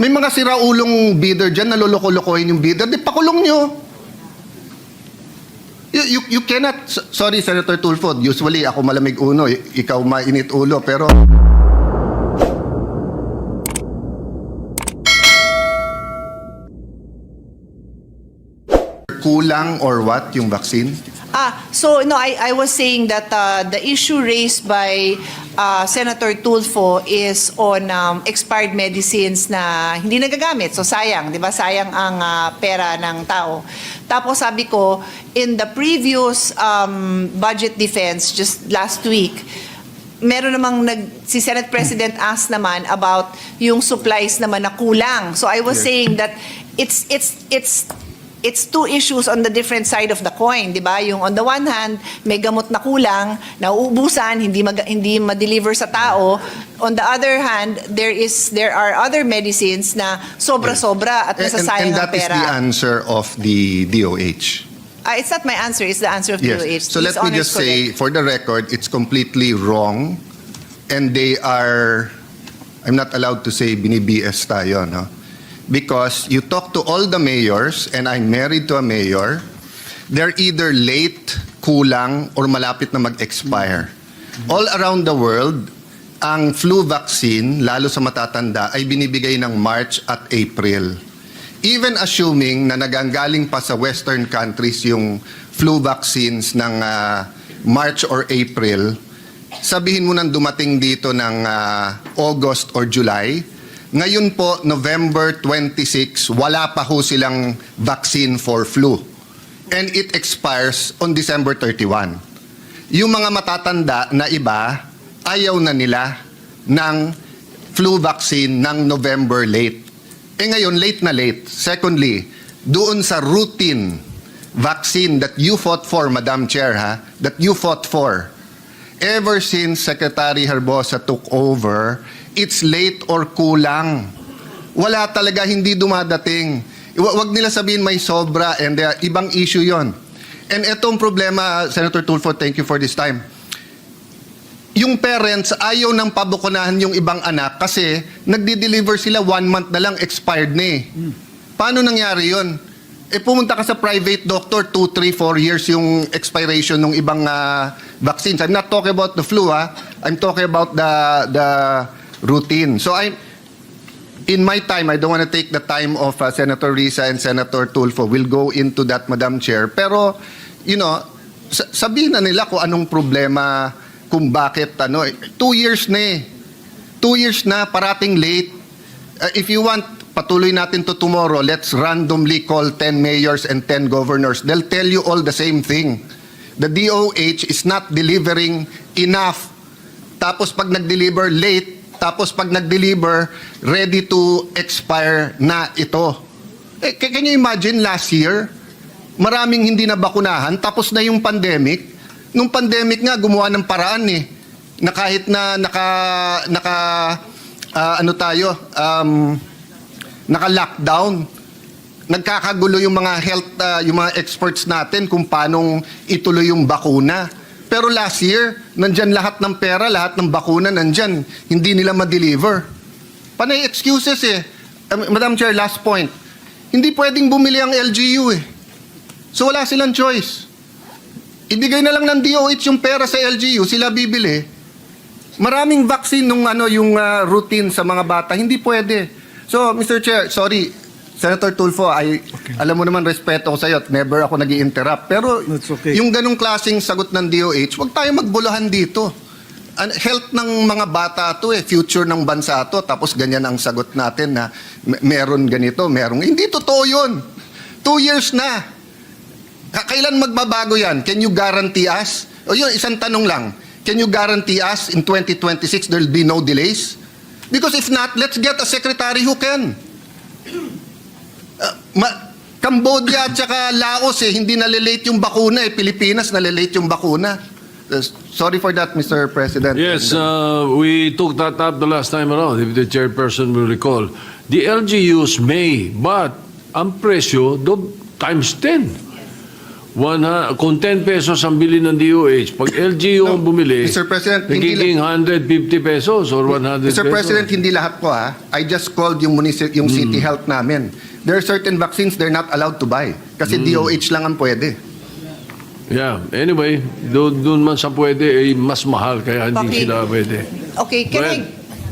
May mga siraulong bidder dyan na loloko-lokohin yung bidder, di pakulong nyo. You, you, you cannot, sorry Senator Tulfo, usually ako malamig uno, ikaw mainit ulo, pero kulang or what yung vaccine? Ah, so no, I, I was saying that uh, the issue raised by uh, Senator Tulfo is on um, expired medicines na hindi nagagamit. So sayang, 'di ba? Sayang ang uh, pera ng tao. Tapos sabi ko, in the previous um, budget defense just last week, meron namang nag si Senate President asked naman about yung supplies naman na kulang. So I was saying that it's it's it's it's two issues on the different side of the coin, 'di ba? Yung on the one hand, may gamot na kulang, nauubusan, hindi mag, hindi ma-deliver sa tao. On the other hand, there is there are other medicines na sobra-sobra at And, and, nasasayang and ang that is pera. the answer of the DOH. Ah, it's not my answer, it's the answer of Yes. DOH. So let His me is just say, for the record, it's completely wrong. And they are, I'm not allowed to say bini-BS tayo, no? Because you talk to all the mayors, and I'm married to a mayor, they're either late, kulang, or malapit na mag-expire. All around the world, ang flu vaccine, lalo sa matatanda, ay binibigay ng March at April. Even assuming na naganggaling pa sa western countries yung flu vaccines ng ah, March or April, sabihin mo nang dumating dito ng ah, August or July, ngayon po, November 26, wala pa ho silang vaccine for flu. And it expires on December 31. Yung mga matatanda na iba, ayaw na nila ng flu vaccine ng November late. Eh ngayon, late na late. Secondly, doon sa routine vaccine that you fought for, Madam Chair, ha? That you fought for. Ever since Secretary Herbosa took over, it's late or kulang. Wala talaga, hindi dumadating. Iwa- Wag nila sabihin may sobra and uh, ibang issue yon. And etong problema, Senator Tulfo, thank you for this time yung parents ayaw nang pabukunahan yung ibang anak kasi nagdi-deliver sila one month na lang expired na eh. Paano nangyari yon? Eh pumunta ka sa private doctor, 2, 3, 4 years yung expiration ng ibang ah, vaccines. I'm not talking about the flu ha. I'm talking about the the routine. So I in my time, I don't want to take the time of uh, Senator Risa and Senator Tulfo. We'll go into that, Madam Chair. Pero, you know, sa- sabihin na nila kung anong problema, kung bakit, ano, eh, two years na eh. Two years na, parating late. Uh, if you want, patuloy natin to tomorrow, let's randomly call 10 mayors and 10 governors. They'll tell you all the same thing. The DOH is not delivering enough tapos pag nag-deliver late, tapos pag nag-deliver ready to expire na ito. Eh, ca- can you imagine last year, maraming hindi na bakunahan, tapos na yung pandemic. Nung pandemic nga, gumawa ng paraan eh. Na kahit na naka, naka ah, ano tayo, um, naka-lockdown, nagkakagulo yung mga health, uh, yung mga experts natin kung paanong ituloy yung bakuna. Pero last year, nandyan lahat ng pera, lahat ng bakuna nandyan. Hindi nila ma-deliver. Panay excuses eh. Um, Madam Chair, last point. Hindi pwedeng bumili ang LGU eh. So wala silang choice. Ibigay na lang ng DOH yung pera sa LGU, sila bibili. Maraming vaccine nung ano yung ah, routine sa mga bata, hindi pwede. So, Mr. Chair, sorry, Senator Tulfo, I, alam mo naman respeto ko sa iyo at never ako nag interrupt Pero That's okay. yung ganong klaseng sagot ng DOH, wag tayo magbuluhan dito. An- health ng mga bata to eh, future ng bansa to, tapos ganyan ang sagot natin na me- meron ganito, meron. Hindi totoo yun. Two years na. Ka- Kailan magbabago yan? Can you guarantee us? O yun, isang tanong lang. Can you guarantee us in 2026 there'll be no delays? Because if not, let's get a secretary who can. Uh, ma- Cambodia at saka Laos eh, hindi nalilate yung bakuna eh. Pilipinas nalilate yung bakuna. Uh, sorry for that, Mr. President. Yes, uh, we took that up the last time around, if the chairperson will recall. The LGUs may, but ang presyo, do, times 10. One, ha- kung 10 pesos ang bili ng DOH, pag LGU ang bumili, Mr. President, hindi nagiging 150 pesos or 100 Mr. pesos. President, hindi lahat po ha. I just called yung, munici- yung city Hmm. health namin. There are certain vaccines they're not allowed to buy. Kasi Hmm. DOH lang ang pwede. Yeah, anyway, doon, doon man sa pwede, eh, mas mahal, kaya hindi Okay. sila pwede. Okay, can I,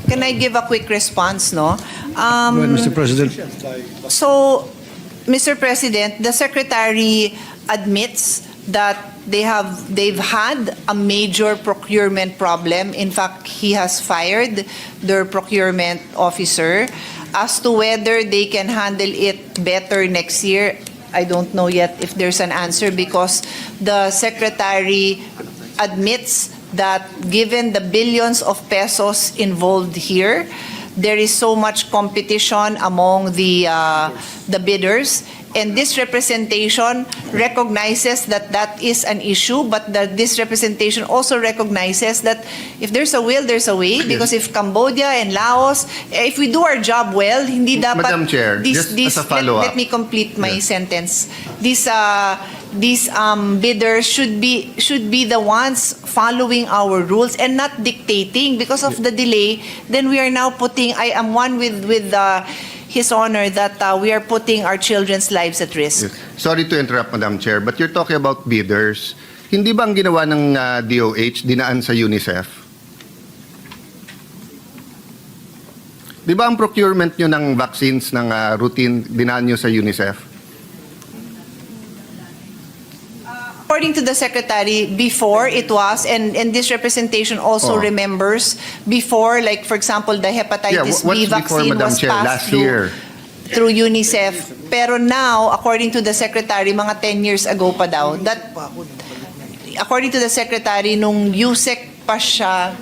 can I give a quick response, no? Um, Go ahead, Mr. President. So, Mr. President, the Secretary admits that they have they've had a major procurement problem. In fact, he has fired their procurement officer. As to whether they can handle it better next year, I don't know yet if there's an answer because the Secretary admits that given the billions of pesos involved here, there is so much competition among the uh, the bidders and this representation recognizes that that is an issue but that this representation also recognizes that if there's a will there's a way. Because if Cambodia and Laos eh, if we do our job well hindi dapat Madam Chair, this, just this, as a let- follow-up. let, me complete my sentence. These uh these um, bidders should be should be the ones following our rules and not dictating. Because of the delay then we are now putting I am one with with uh, his honor that uh, we are putting our children's lives at risk Yes. Sorry to interrupt, Madam Chair, but you're talking about bidders. Hindi ba ang ginawa ng ah, DOH dinaan sa UNICEF? Di ba ang procurement nyo ng vaccines ng ah, routine dinaan nyo sa UNICEF? According to the secretary, before it was, and, and this representation also Oh. remembers, before, like for example, the Yeah, hepatitis wh- B what's before, vaccine Madam was Chair? passed Last through, year. through UNICEF. Pero now, according to the secretary, mga 10 years ago pa daw, that, according to the secretary, nung USEC pa siya,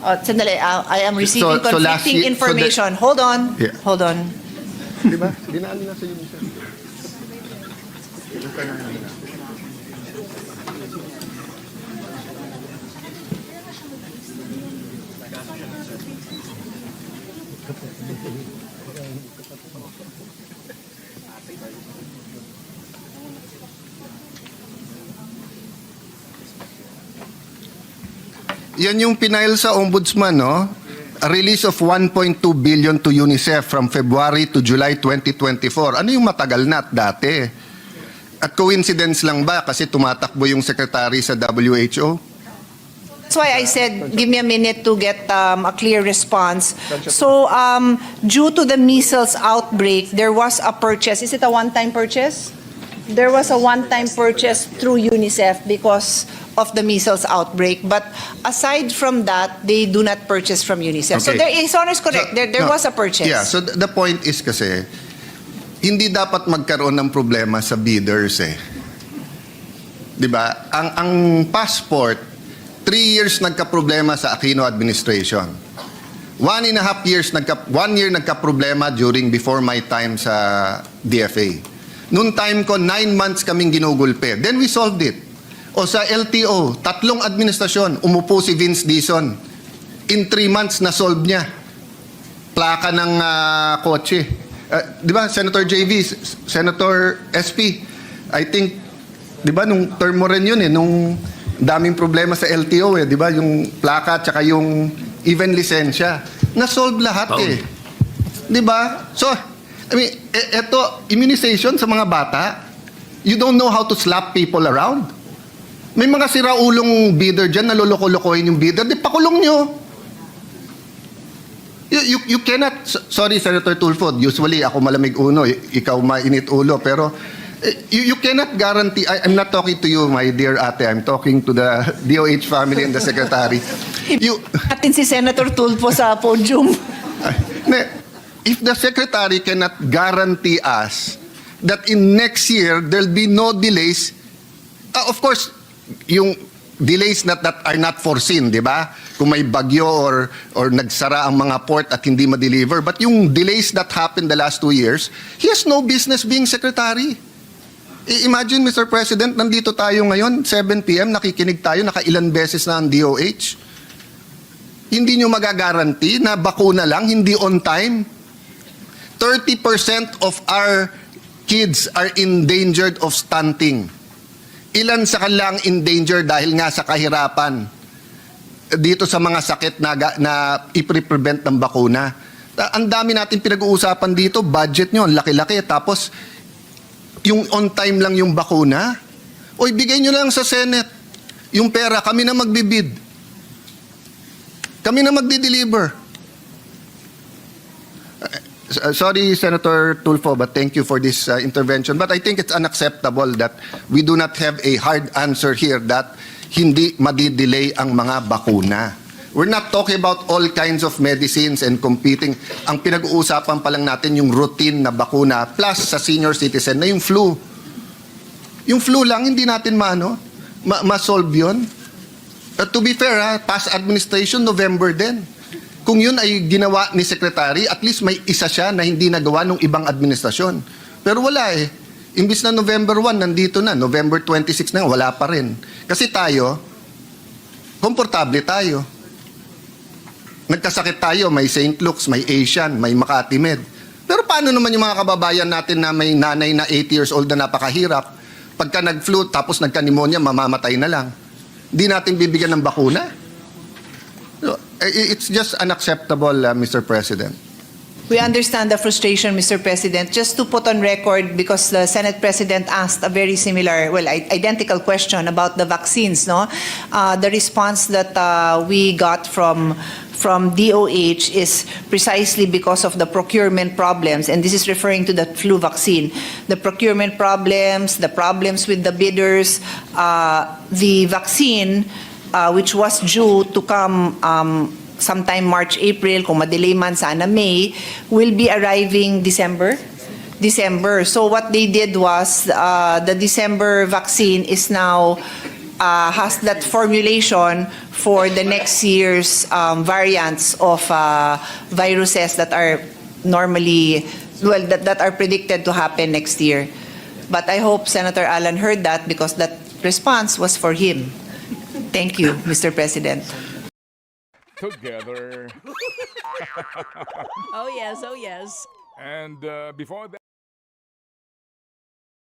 uh, sandali, uh, I am receiving So- so last conflicting year- so the- information. Hold on, Yeah. hold on. Di ba? Dinaan nila sa UNICEF. Yan yung pinail sa ombudsman, no? A release of 1.2 billion to UNICEF from February to July 2024. Ano yung matagal na at dati? At coincidence lang ba kasi tumatakbo yung secretary sa WHO? That's why I said, give me a minute to get um, a clear response. So, um, due to the measles outbreak, there was a purchase. Is it a one-time purchase? There was a one-time purchase through UNICEF because of the measles outbreak. But aside from that, they do not purchase from UNICEF. So Okay. there, his honor is So, correct. There, there no. was a purchase. Yeah, so th- the point is kasi, hindi dapat magkaroon ng problema sa bidders eh. 'Di ba? Ang ang passport, three years nagka-problema sa Aquino administration. One and a half years, nagka, one year nagka-problema during before my time sa DFA. Noong time ko, nine months kaming ginugulpe. Then we solved it. O sa LTO, tatlong administrasyon, umupo si Vince Dizon. In three months, na-solve niya plaka ng ah, kotse. Ah, 'Di ba Senator JV, Senator SP, I think 'di ba nung term mo rin 'yun eh nung daming problema sa LTO eh, 'di ba? Yung plaka at saka yung even lisensya. Na-solve lahat eh. 'Di ba? So, I mean, e- eto immunization sa mga bata. You don't know how to slap people around. May mga siraulong bidder dyan, naloloko-lokohin yung bidder, di pakulong nyo. You, you, you cannot, sorry Senator Tulfo, usually ako malamig uno, ikaw mainit ulo, pero eh, you, you cannot guarantee, I, I'm not talking to you, my dear ate, I'm talking to the DOH family and the secretary. You, Natin si Senator Tulfo sa podium. If the secretary cannot guarantee us that in next year there'll be no delays, uh, of course, yung delays that, that are not foreseen, di ba? Kung may bagyo or, or nagsara ang mga port at hindi ma-deliver. But yung delays that happened the last two years, he has no business being secretary. I- Imagine, Mr. President, nandito tayo ngayon, 7 p.m., nakikinig tayo, nakailan beses na ang DOH. Hindi nyo magagaranti na bakuna lang, hindi on time. 30% of our kids are endangered of stunting. Ilan sa kanila ang in danger dahil nga sa kahirapan dito sa mga sakit na, na i-prevent ng bakuna. Ang dami natin pinag-uusapan dito, budget nyo, ang laki-laki. Tapos, yung on time lang yung bakuna. O ibigay nyo lang sa Senate. Yung pera, kami na magbibid. Kami na magdi-deliver. Uh, sorry, Senator Tulfo, but thank you for this uh, intervention. But I think it's unacceptable that we do not have a hard answer here that hindi madidelay ang mga bakuna. We're not talking about all kinds of medicines and competing. Ang pinag-uusapan pa lang natin yung routine na bakuna plus sa senior citizen na yung flu. Yung flu lang, hindi natin maano, ma- ma-solve yun. To be fair, ha, past administration, November din. Kung yun ay ginawa ni Secretary, at least may isa siya na hindi nagawa ng ibang administrasyon. Pero wala eh. Imbis na November 1, nandito na. November 26 na, wala pa rin. Kasi tayo, komportable tayo. Nagkasakit tayo, may St. Luke's, may Asian, may Makati Med. Pero paano naman yung mga kababayan natin na may nanay na 80 years old na napakahirap? Pagka nag-flu, tapos nagka-pneumonia, mamamatay na lang. Hindi natin bibigyan ng bakuna? I- It's just unacceptable, uh, Mr. President. We understand the frustration, Mr. President. Just to put on record, because the Senate President asked a very similar, well, identical question about the vaccines, no? Uh, the response that uh, we got from from DOH is precisely because of the procurement problems, and this is referring to the flu vaccine. The procurement problems, the problems with the bidders, uh, the vaccine, uh, which was due to come um, sometime March, April, kung madelay man sana May, will be arriving December. December. So what they did was uh, the December vaccine is now uh, has that formulation for the next year's um, variants of uh, viruses that are normally well that, that are predicted to happen next year. But I hope Senator Allen heard that because that response was for him. Thank you, Mr. President. together. Oh, yes, oh, yes. And uh, before that,